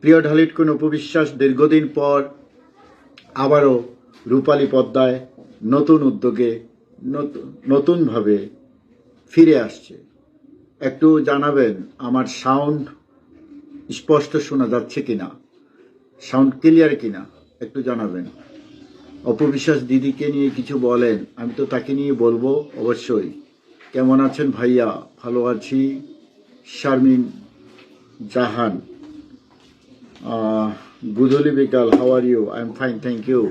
প্রিয় ঢালিট কোন উপবিশ্বাস দীর্ঘদিন পর আবারও রূপালী পদ্মায় নতুন উদ্যোগে নতুন নতুনভাবে ফিরে আসছে। একটু জানাবেন আমার সাউন্ড স্পষ্ট শোনা যাচ্ছে কিনা? সাউন্ড ক্লিয়ার কিনা? একটু জানাবেন। অপবিশ্বাস দিদিকে নিয়ে কিছু বলেন, আমি তো তাকে নিয়ে বলব অবশ্যই। কেমন আছেন ভাইয়া? ভালো আছি, শারমিন জাহান। গুধলি বিকাল how are you I am fine thank you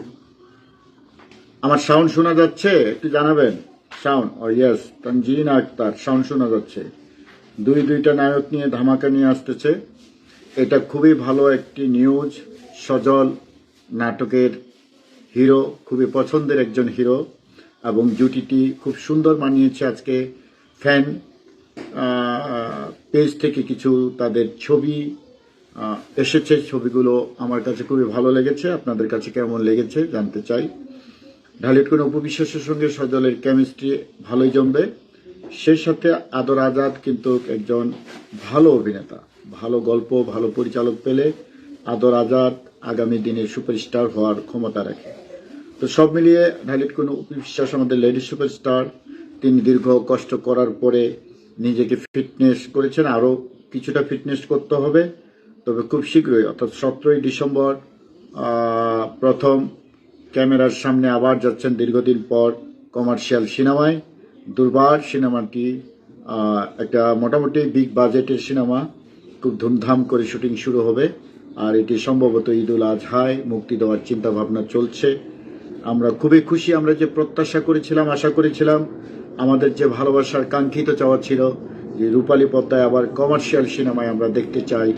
আমার সাউন্ড শোনা যাচ্ছে, একটু জানাবেন? সাউন্ড ও ইয়েস তানজিন আক্তার সাউন্ড শোনা যাচ্ছে। দুই, দুইটা নায়ক নিয়ে ধামাকা নিয়ে আসতেছে। এটা খুবই ভালো একটি নিউজ সজল নাটকের হিরো খুবই পছন্দের একজন হিরো এবং জুটিটি খুব সুন্দর মানিয়েছে আজকে। ফ্যান পেজ থেকে কিছু তাদের ছবি এসেছে ছবিগুলো আমার কাছে খুবই ভালো লেগেছে, আপনাদের কাছে কেমন লেগেছে জানতে চাই। ঢালিট কোন উপবিশ্বাসের সঙ্গে সজলের কেমিস্ট্রি ভালোই জমবে, সেই সাথে আদর আজাদ কিন্তু একজন ভালো অভিনেতা, ভালো গল্প, ভালো পরিচালক পেলে আদর আজাদ আগামী দিনে সুপারস্টার হওয়ার ক্ষমতা রাখে। তো সব মিলিয়ে ঢালিট কোন উপবিশ্বাস আমাদের লেডি সুপারস্টার, তিনি দীর্ঘ কষ্ট করার পরে নিজেকে ফিটনেস করেছেন আরও কিছুটা ফিটনেস করতে হবে। তবে খুব শীঘ্রই, অর্থাৎ সতেরোই ডিসেম্বর প্রথম ক্যামেরার সামনে আবার যাচ্ছেন দীর্ঘদিন পর কমার্শিয়াল সিনেমায়। দুর্বার সিনেমাটি একটা মোটামুটি বিগ বাজেটের সিনেমা। খুব ধুমধাম করে শুটিং শুরু হবে। আর এটি সম্ভবত ঈদুল আজহায়, মুক্তি দেওয়ার চিন্তা ভাবনা চলছে। আমরা খুবই খুশি, আমরা যে প্রত্যাশা করেছিলাম, আশা করেছিলাম, আমাদের যে ভালোবাসার কাঙ্ক্ষিত চাওয়া ছিল যে রূপালী পদ্মায় আবার কমার্শিয়াল সিনেমায় আমরা দেখতে চাই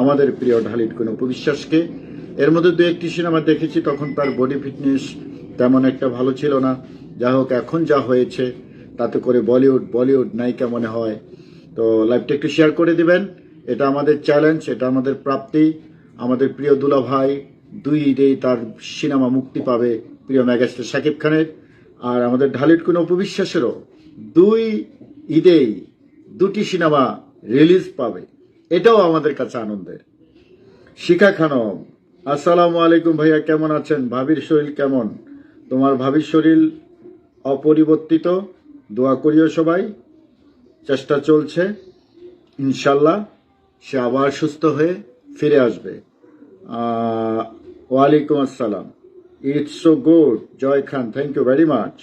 আমাদের প্রিয় ঢালিট কোনো উপবিশ্বাসকে এর মধ্যে দু একটি সিনেমা দেখেছি, তখন তার বডি ফিটনেস তেমন একটা ভালো ছিল না। যা হোক, এখন যা হয়েছে, তাতে করে বলিউড বলিউড নায়িকা মনে হয়। তো লাইভটা একটু শেয়ার করে দিবেন। এটা আমাদের চ্যালেঞ্জ এটা আমাদের প্রাপ্তি। আমাদের প্রিয় দুলা ভাই দুই ঈদেই তার সিনেমা মুক্তি পাবে, প্রিয় ম্যাগাস্টার শাকিব খানের। আর আমাদের ঢালিট কোনো উপবিশ্বাসেরও দুই ঈদেই দুটি সিনেমা রিলিজ পাবে। এটাও আমাদের কাছে আনন্দের। শিখা খানম, আসসালামু আলাইকুম ভাইয়া, কেমন আছেন? ভাবির শরীর কেমন? তোমার ভাবির শরীর অপরিবর্তিত, দোয়া করিও সবাই। চেষ্টা চলছে, ইনশাল্লাহ সে আবার সুস্থ হয়ে ফিরে আসবে। ওয়ালাইকুম আসসালাম। It's so good Joy Khan thank you very much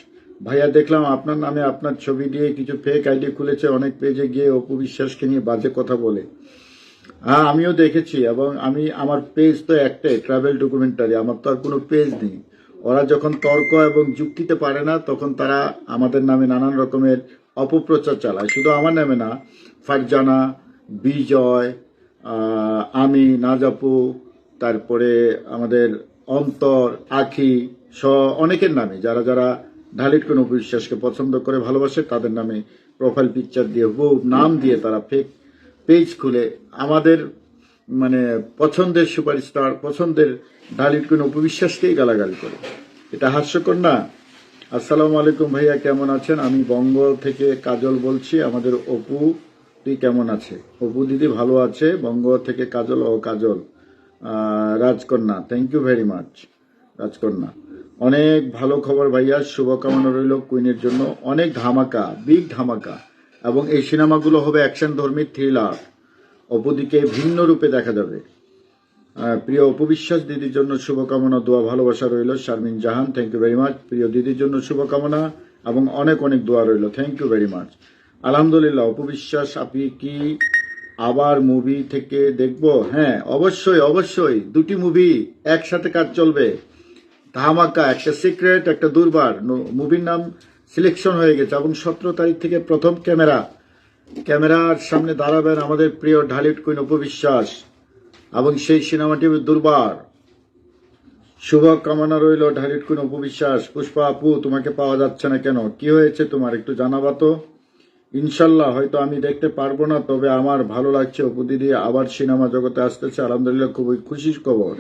ভাইয়া, দেখলাম আপনার নামে আপনার ছবি দিয়ে কিছু ফেক আইডি খুলেছে, অনেক পেজে গিয়ে অপু বিশ্বাসকে নিয়ে বাজে কথা বলে। হ্যাঁ আমিও দেখেছি এবং আমি, আমার পেজ তো একটাই ট্রাভেল ডকুমেন্টারি আমার তো আর কোনো পেজ নেই। ওরা যখন তর্ক এবং যুক্তিতে পারে না, তখন তারা আমাদের নামে নানান রকমের অপপ্রচার চালায়। শুধু আমার নামে না, ফারজানা, বিজয় আমি, নাজাপু, তারপরে আমাদের অন্তর, আখি, স, অনেকের নামে, যারা যারা ঢালিট কোনো বিশ্বাসকে পছন্দ করে ভালোবাসে, তাদের নামে প্রোফাইল পিকচার দিয়ে বহু নাম দিয়ে তারা ফেক পেজ খুলে। আমাদের মানে পছন্দের সুপারস্টার পছন্দের ঢালিট কোনো উপবিশ্বাসকেই গালাগালি করে। এটা হাস্যকর না। আসসালামু আলাইকুম ভাইয়া, কেমন আছেন? আমি বঙ্গ থেকে কাজল বলছি। আমাদের অপু তুই কেমন আছে? অপু দিদি ভালো আছে বঙ্গ থেকে কাজল ও কাজল। রাজকন্যা থ্যাংক ইউ ভেরি মাচ রাজকন্যা। অনেক ভালো খবর ভাইয়া, শুভকামনা রইল কুইনের জন্য। অনেক ধামাকা, বিগ ধামাকা। এবং এই সিনেমাগুলো হবে অ্যাকশন ধর্মী থ্রিলার। অপদিকে ভিন্ন রূপে দেখা যাবে। প্রিয় অপবিশ্বাস দিদির জন্য শুভকামনা, দোয়া, ভালোবাসা রইল Sharmin Jahan. Thank you very much প্রিয় দিদির জন্য শুভকামনা এবং অনেক অনেক দোয়া রইল। থ্যাংক ইউ ভেরি মাচ আলহামদুলিল্লাহ, অপবিশ্বাস, আপনি কি আবার মুভি থেকে দেখব? হ্যাঁ অবশ্যই অবশ্যই। দুটি মুভি একসাথে কাজ চলবে। ধামাকা, একটা সিক্রেট একটা দুর্বার মুভির নাম সিলেকশন হয়ে গেছে। এবং সতেরো তারিখ থেকে প্রথম ক্যামেরা। ক্যামেরার সামনে দাঁড়াবেন আমাদের প্রিয় ঢালিট কুইন উপবিশ্বাস এবং সেই সিনেমাটি দুর্বার। শুভ কামনা রইল ঢালিট কুইন উপবিশ্বাস পুষ্পা আপু, তোমাকে পাওয়া যাচ্ছে না কেন? কি হয়েছে তোমার একটু জানাবা তো? ইনশাল্লাহ, হয়তো আমি দেখতে পারব না, তবে আমার ভালো লাগছে। অপু দিদি আবার সিনেমা জগতে আসতেছে। আলহামদুলিল্লাহ, খুবই খুশির খবর।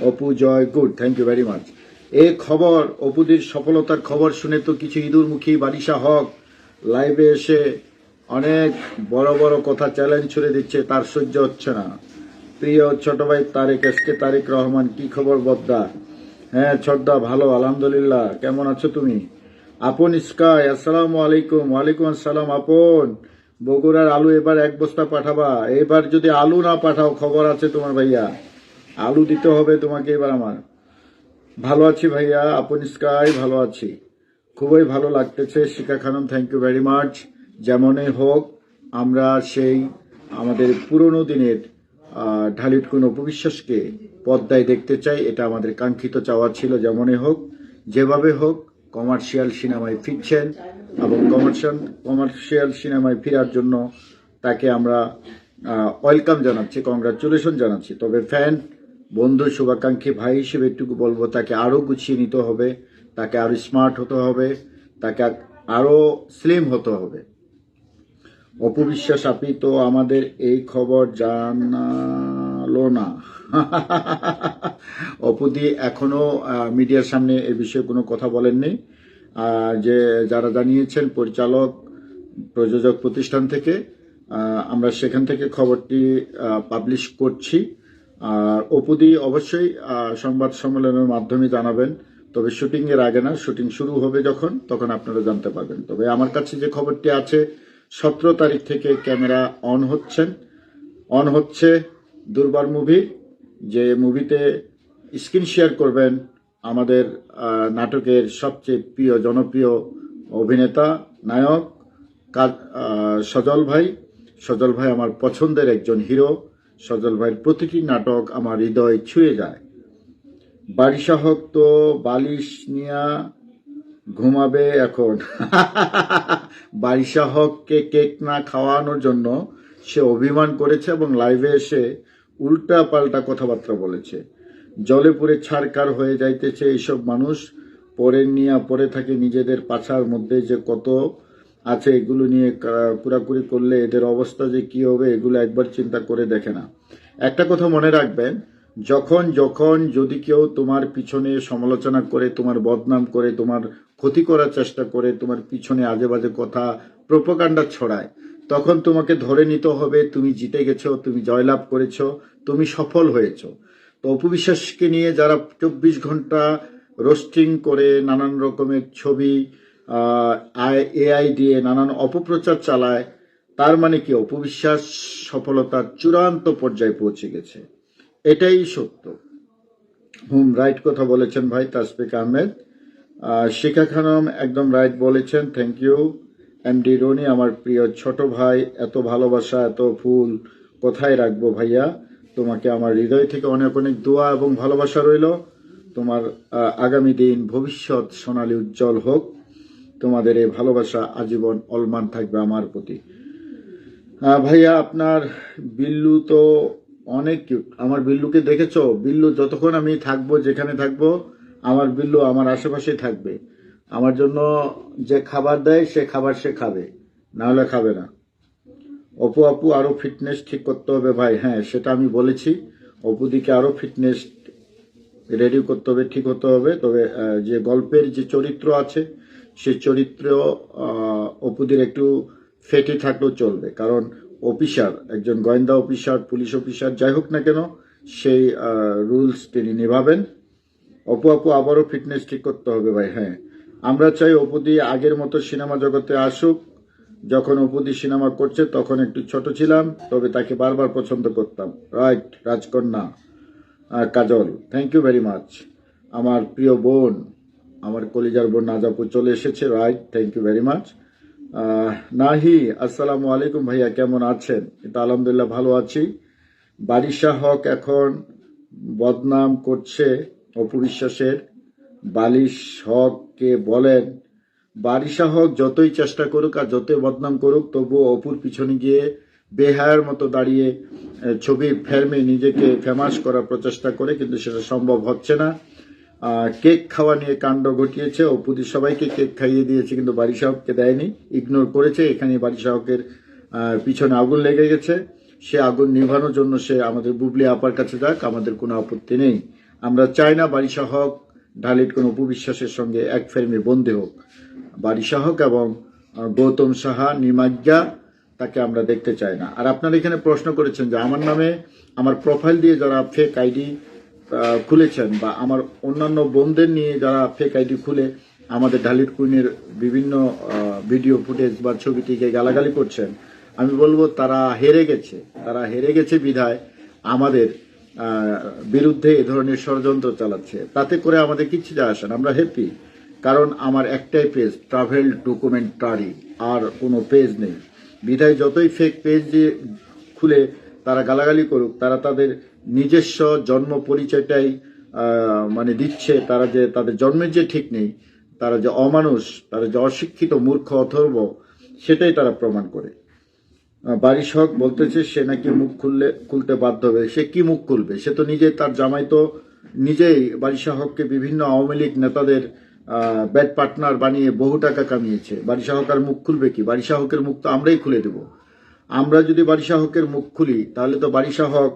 Apu, Joy, good. Thank you very much এই খবর, অপুদির সফলতার খবর শুনে তো কিছু ইঁদুরমুখী বারিশা হক লাইভে এসে অনেক বড় বড় কথা চ্যালেঞ্জ ছুড়ে দিচ্ছে, তার সহ্য হচ্ছে না। প্রিয় ছোট ভাই তারেক এসকে তারেক রহমান, কি খবর বদ্দা? হ্যাঁ ছোটদা ভালো, আলহামদুলিল্লাহ। কেমন আছো তুমি? আপন স্কাই, আসসালামু আলাইকুম। ওয়ালাইকুম আসসালাম, আপন। বগুড়ার আলু এবার এক বস্তা পাঠাবা। এবার যদি আলু না পাঠাও, খবর আছে তোমার ভাইয়া। আলু দিতে হবে তোমাকে এবার আমার। ভালো আছি ভাইয়া আপন স্কাই ভালো আছি। খুবই ভালো লাগতেছে, Shikha Khanam thank you very much যেমনই হোক, আমরা সেই আমাদের পুরনো দিনের ঢালিট কোন উপবিশ্বাসকে পদ্মায় দেখতে চাই, এটা আমাদের কাঙ্ক্ষিত চাওয়া ছিল, যেমনই হোক। যেভাবে হোক কমার্শিয়াল সিনেমায় ফিরছেন এবং কমার্শিয়াল কমার্শিয়াল সিনেমায় ফেরার জন্য তাকে আমরা ওয়েলকাম জানাচ্ছি কংগ্রাচুলেশন জানাচ্ছি। তবে ফ্যান বন্ধু শুভাকাঙ্ক্ষী ভাই হিসেবে একটুকু বলব, তাকে আরও গুছিয়ে নিতে হবে, তাকে আরও স্মার্ট হতে হবে, তাকে আরও স্লিম হতে হবে। অপবিশ্বাস আপনি তো আমাদের এই খবর জানালো না। অপুদি এখনও মিডিয়ার সামনে এ বিষয়ে কোনো কথা বলেননি। যে যারা জানিয়েছেন পরিচালক, প্রযোজক প্রতিষ্ঠান থেকে আমরা সেখান থেকে খবরটি পাবলিশ করছি। আর অপুদি অবশ্যই সংবাদ সম্মেলনের মাধ্যমে জানাবেন। তবে শুটিং এর আগে না, শুটিং শুরু হবে যখন, তখন আপনারা জানতে পারবেন। তবে আমার কাছে যে খবরটি আছে, সতেরো তারিখ থেকে ক্যামেরা অন হচ্ছেন। অন হচ্ছে দুর্বার মুভি, যে মুভিতে স্ক্রিন শেয়ার করবেন আমাদের নাটকের সবচেয়ে প্রিয়, জনপ্রিয় অভিনেতা, নায়ক সজল ভাই। সজল ভাই আমার পছন্দের একজন হিরো। সজল ভাইয়ের প্রতিটি নাটক আমার হৃদয় ছুঁয়ে যায়। বারিশা হক তো বালিশ নিয়া ঘুমাবে এখন। বারিশা হককে কেক না খাওয়ানোর জন্য সে অভিমান করেছে এবং লাইভে এসে উল্টা পাল্টা কথাবার্তা বলেছে। জলে পুরে ছাড়কার হয়ে যাইতেছে এইসব মানুষ, পরে নিয়ে পরে থাকে নিজেদের পাছার মধ্যে যে কত আছে, এগুলো নিয়ে পুরাপুরি করলে এদের অবস্থা যে কি হবে, এগুলো একবার চিন্তা করে দেখে না। একটা কথা মনে রাখবেন, যখন যখন যদি কেউ তোমার পিছনে সমালোচনা করে, তোমার বদনাম করে, তোমার ক্ষতি করার চেষ্টা করে, তোমার পিছনে আজে বাজে কথা, প্রোপাগান্ডা ছড়ায়, তখন তোমাকে ধরে নিতে হবে, তুমি জিতে গেছো, তুমি জয়লাভ করেছ, তুমি সফল হয়েছো। তো অপবিশ্বাসকে নিয়ে যারা চব্বিশ ঘণ্টা রোস্টিং করে, নানান রকমের ছবি এআই দিয়ে নানান অপপ্রচার চালায় তার মানে কি অপবিশ্বাস সফলতার চূড়ান্ত পর্যায়ে পৌঁছে গেছে। এটাই সত্য। হুম রাইট কথা বলেছেন ভাই তাসফিক আহমেদ। আহ, শিখা খানম একদম রাইট বলেছেন থ্যাংক ইউ এমডি রনি আমার প্রিয় ছোট ভাই এত ভালোবাসা এত ফুল কোথায় রাখব ভাইয়া? তোমাকে আমার হৃদয় থেকে অনেক অনেক দোয়া এবং ভালোবাসা রইল। তোমার আগামী দিন ভবিষ্যৎ সোনালী উজ্জ্বল হোক। তোমাদের এই ভালোবাসা আজীবন অলমান থাকবে আমার প্রতি। ভাইয়া, আপনার বিল্লু তো অনেক কিউট আমার বিল্লুকে দেখেছ? বিল্লু, যতক্ষণ আমি থাকব, যেখানে থাকব, আমার বিল্লু আমার আশেপাশেই থাকবে। আমার জন্য যে খাবার দেয়, সে খাবার সে খাবে। না হলে খাবে না। অপু আপু, আরও ফিটনেস ঠিক করতে হবে ভাই। হ্যাঁ সেটা আমি বলেছি। অপুদিকে আরও ফিটনেস রেডি করতে হবে, ঠিক হতে হবে। তবে যে গল্পের যে চরিত্র আছে সেই চরিত্র অপুদের একটু ফেটে থাকলেও চলবে। কারণ অফিসার, একজন গোয়েন্দা অফিসার, পুলিশ অফিসার, যাই হোক না কেন, সেই রুলস তিনি নিভাবেন। অপু আপু আবারও ফিটনেস ঠিক করতে হবে ভাই হ্যাঁ। আমরা চাই অপুদি আগের মতো সিনেমা জগতে আসুক। যখন অপুদি সিনেমা করছে, তখন একটু ছোট ছিলাম, তবে তাকে বারবার পছন্দ করতাম। রাইট, রাজকন্যা আর Kajol thank you very much আমার প্রিয় বোন আমার কলিজার বোন নাজাপুর চলে এসেছে right thank you very much Nahi, আসসালামু আলাইকুম ভাইয়া, কেমন আছেন? এটা আলহামদুলিল্লাহ ভালো আছি। বারিশা হক এখন বদনাম করছে অপবিশ্বাসের। বালিশ হককে বলেন বারিশা হক যতই চেষ্টা করুক আর যতই বদনাম করুক তবুও অপুর পিছনে গিয়ে বেহায়ার মতো দাঁড়িয়ে ছবি ফেরমে নিজেকে ফেমাস করার প্রচেষ্টা করে, কিন্তু সেটা সম্ভব হচ্ছে না। কেক খাওয়া নিয়ে কাণ্ড ঘটিয়েছে। ও অপুদি সবাইকে কেক খাইয়ে দিয়েছে কিন্তু বারিশা হককে দেয়নি। ইগনোর করেছে এখানে বারিশা হকের আহ, পিছনে আগুন লেগে গেছে। সে আগুন নিভানোর জন্য সে আমাদের বুবলি আপার কাছে যাক আমাদের কোনো আপত্তি নেই। আমরা চাই না বারিশা হক ঢালির কোনো উপবিশ্বাসের সঙ্গে এক ফেরমে বন্দী হোক। বারিশা হক এবং গৌতম সাহা নিমাজ্ঞা তাকে আমরা দেখতে চাই না। আর আপনারা এখানে প্রশ্ন করেছেন যে আমার নামে আমার প্রোফাইল দিয়ে যারা ফেক আইডি খুলেছেন বা আমার অন্যান্য বোনদের নিয়ে যারা ফেক আইডি খুলে আমাদের ঢালির কুইনের বিভিন্ন ভিডিও ফুটেজ বা ছবিটিকে গালাগালি করছেন, আমি বলব তারা হেরে গেছে, তারা হেরে গেছে বিধায় আমাদের বিরুদ্ধে এ ধরনের ষড়যন্ত্র চালাচ্ছে। তাতে করে আমাদের কিছু যায় আসে না, আমরা হ্যাপি কারণ আমার একটাই পেজ ট্রাভেল ডকুমেন্টারি আর কোনো পেজ নেই। বিধায় যতই ফেক পেজ দিয়ে খুলে তারা গালাগালি করুক, তারা তাদের নিজস্ব জন্ম পরিচয়টাই মানে দিচ্ছে তারা যে তাদের জন্মের যে ঠিক নেই, তারা যে অমানুষ, তারা যে অশিক্ষিত মূর্খ, অথর্ব, সেটাই তারা প্রমাণ করে। বারিশ হক বলতেছে, সে নাকি মুখ খুললে, খুলতে বাধ্য হবে। সে কি মুখ খুলবে? সে তো নিজে তার জামাই তো নিজেই বারিশা হককে বিভিন্ন আওয়ামী লীগ নেতাদের ব্যাড পার্টনার বানিয়ে বহু টাকা কামিয়েছে। বারিশা হক আর মুখ খুলবে কি? বারিশা হকের মুখ তো আমরাই খুলে দেব। আমরা যদি বারিশা হকের মুখ খুলি, তাহলে তো বারিশা হক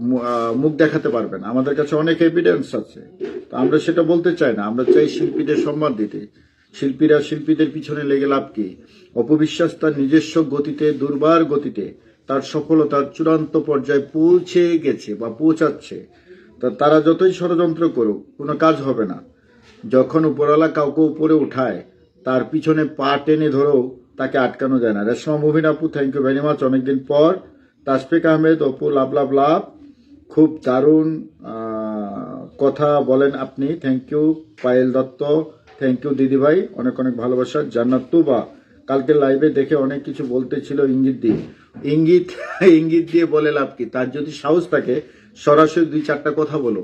মু- আহ, মুখ দেখাতে পারবে না। আমাদের কাছে অনেক এভিডেন্স আছে। তো আমরা সেটা বলতে চাই না। আমরা চাই শিল্পীদের সম্মান দিতে। শিল্পীরা শিল্পীদের পিছনে লেগে লাভ কি? অপবিশ্বাস তার নিজস্ব গতিতে দুর্বার গতিতে তার সফলতার চূড়ান্ত পর্যায়ে পৌঁছে গেছে বা পৌঁছাচ্ছে। তা তারা যতই ষড়যন্ত্র করুক কোনো কাজ হবে না। যখন উপরওয়ালা কাউকে উপরে উঠায় তার পিছনে পা টেনে ধরেও তাকে আটকানো যায় না। রেশমা মুভিন আপু থ্যাংক ইউ ভেরি মাচ অনেকদিন পর তাসফিক আহমেদ, অপু লাভ লাভ লাভ খুব দারুণ কথা বলেন আপনি। Thank you Payel Dutta. Thank you দিদিভাই অনেক অনেক ভালোবাসা। জান্নাত বা কালকে লাইভে দেখে অনেক কিছু বলতে ছিল ইঙ্গিত দিয়ে। ইঙ্গিত ইঙ্গিত দিয়ে বলে লাভ কি? তার যদি সাহস থাকে, সরাসরি দুই চারটা কথা বলো